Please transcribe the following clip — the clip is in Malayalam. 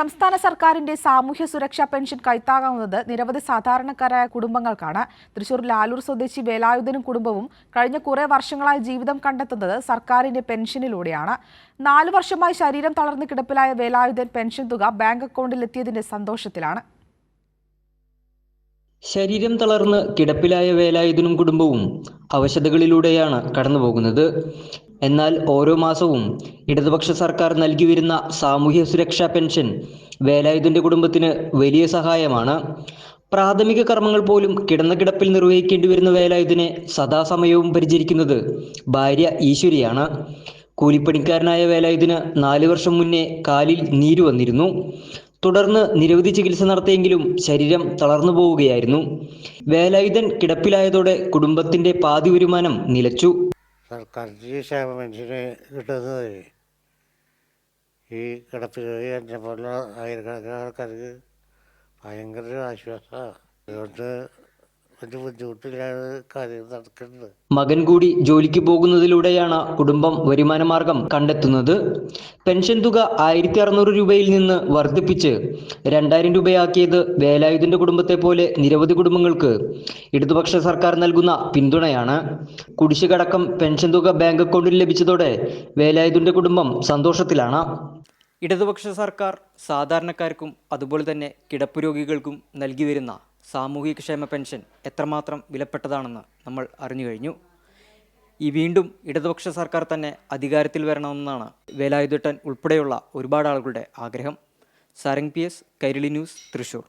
സംസ്ഥാന സർക്കാരിന്റെ സാമൂഹ്യ സുരക്ഷാ പെൻഷൻ കൈത്താകുന്നത് നിരവധി സാധാരണക്കാരായ കുടുംബങ്ങൾക്കാണ്. തൃശൂർ ലാലൂർ സ്വദേശി വേലായുധനും കുടുംബവും കഴിഞ്ഞ കുറേ വർഷങ്ങളായി ജീവിതം കണ്ടെത്തുന്നത് സർക്കാരിന്റെ പെൻഷനിലൂടെയാണ്. നാലു വർഷമായി ശരീരം തളർന്ന് കിടപ്പിലായ വേലായുധൻ പെൻഷൻ തുക ബാങ്ക് അക്കൗണ്ടിൽ എത്തിയതിന്റെ സന്തോഷത്തിലാണ്. ശരീരം തളർന്ന് കിടപ്പിലായ വേലായുധനും കുടുംബവും അവശതകളിലൂടെയാണ് കടന്നുപോകുന്നത്. എന്നാൽ ഓരോ മാസവും ഇടതുപക്ഷ സർക്കാർ നൽകി വരുന്ന സാമൂഹ്യ സുരക്ഷാ പെൻഷൻ വേലായുധന്റെ കുടുംബത്തിന് വലിയ സഹായമാണ്. പ്രാഥമിക കർമ്മങ്ങൾ പോലും കിടന്ന കിടപ്പിൽ നിർവഹിക്കേണ്ടി വരുന്ന വേലായുധനെ സദാസമയവും പരിചരിക്കുന്നത് ഭാര്യ ഈശ്വരിയാണ്. കൂലിപ്പണിക്കാരനായ വേലായുധന് നാലു വർഷം മുന്നേ കാലിൽ നീര് വന്നിരുന്നു. തുടർന്ന് നിരവധി ചികിത്സ നടത്തിയെങ്കിലും ശരീരം തളർന്നു പോവുകയായിരുന്നു. വേലായുധൻ കിടപ്പിലായതോടെ കുടുംബത്തിന്റെ പാതി വരുമാനം നിലച്ചു. സർക്കാർ ഈ ക്ഷേമ പെൻഷന് കിട്ടുന്നത്. ഈ കിടപ്പ് ജോലി എന്നെ പോലുള്ള ആയിരക്കണക്കിന് ആൾക്കാർക്ക് ഭയങ്കര ഒരു ആശ്വാസമാണ്. അതുകൊണ്ട് ഒരു ബുദ്ധിമുട്ടില്ലാതെ കാര്യം നടക്കുന്നുണ്ട്. മകൻ കൂടി ജോലിക്ക് പോകുന്നതിലൂടെയാണ് കുടുംബം വരുമാനമാർഗം കണ്ടെത്തുന്നത്. പെൻഷൻ തുക ആയിരത്തി അറുന്നൂറ് രൂപയിൽ നിന്ന് വർദ്ധിപ്പിച്ച് രണ്ടായിരം രൂപയാക്കിയത് വേലായുധന്റെ കുടുംബത്തെ പോലെ നിരവധി കുടുംബങ്ങൾക്ക് ഇടതുപക്ഷ സർക്കാർ നൽകുന്ന പിന്തുണയാണ്. കുടിശ്ശികടക്കം പെൻഷൻ തുക ബാങ്ക് അക്കൗണ്ടിൽ ലഭിച്ചതോടെ വേലായുധന്റെ കുടുംബം സന്തോഷത്തിലാണ്. ഇടതുപക്ഷ സർക്കാർ സാധാരണക്കാർക്കും അതുപോലെ തന്നെ കിടപ്പ് രോഗികൾക്കും നൽകി വരുന്ന സാമൂഹികക്ഷേമ പെൻഷൻ എത്രമാത്രം വിലപ്പെട്ടതാണെന്ന് നമ്മൾ അറിഞ്ഞു കഴിഞ്ഞു. ഈ വീണ്ടും ഇടതുപക്ഷ സർക്കാർ തന്നെ അധികാരത്തിൽ വരണമെന്നാണ് വേലായുധട്ടൻ ഉൾപ്പെടെയുള്ള ഒരുപാട് ആളുകളുടെ ആഗ്രഹം. Sarang P S Kairali news Thrissur.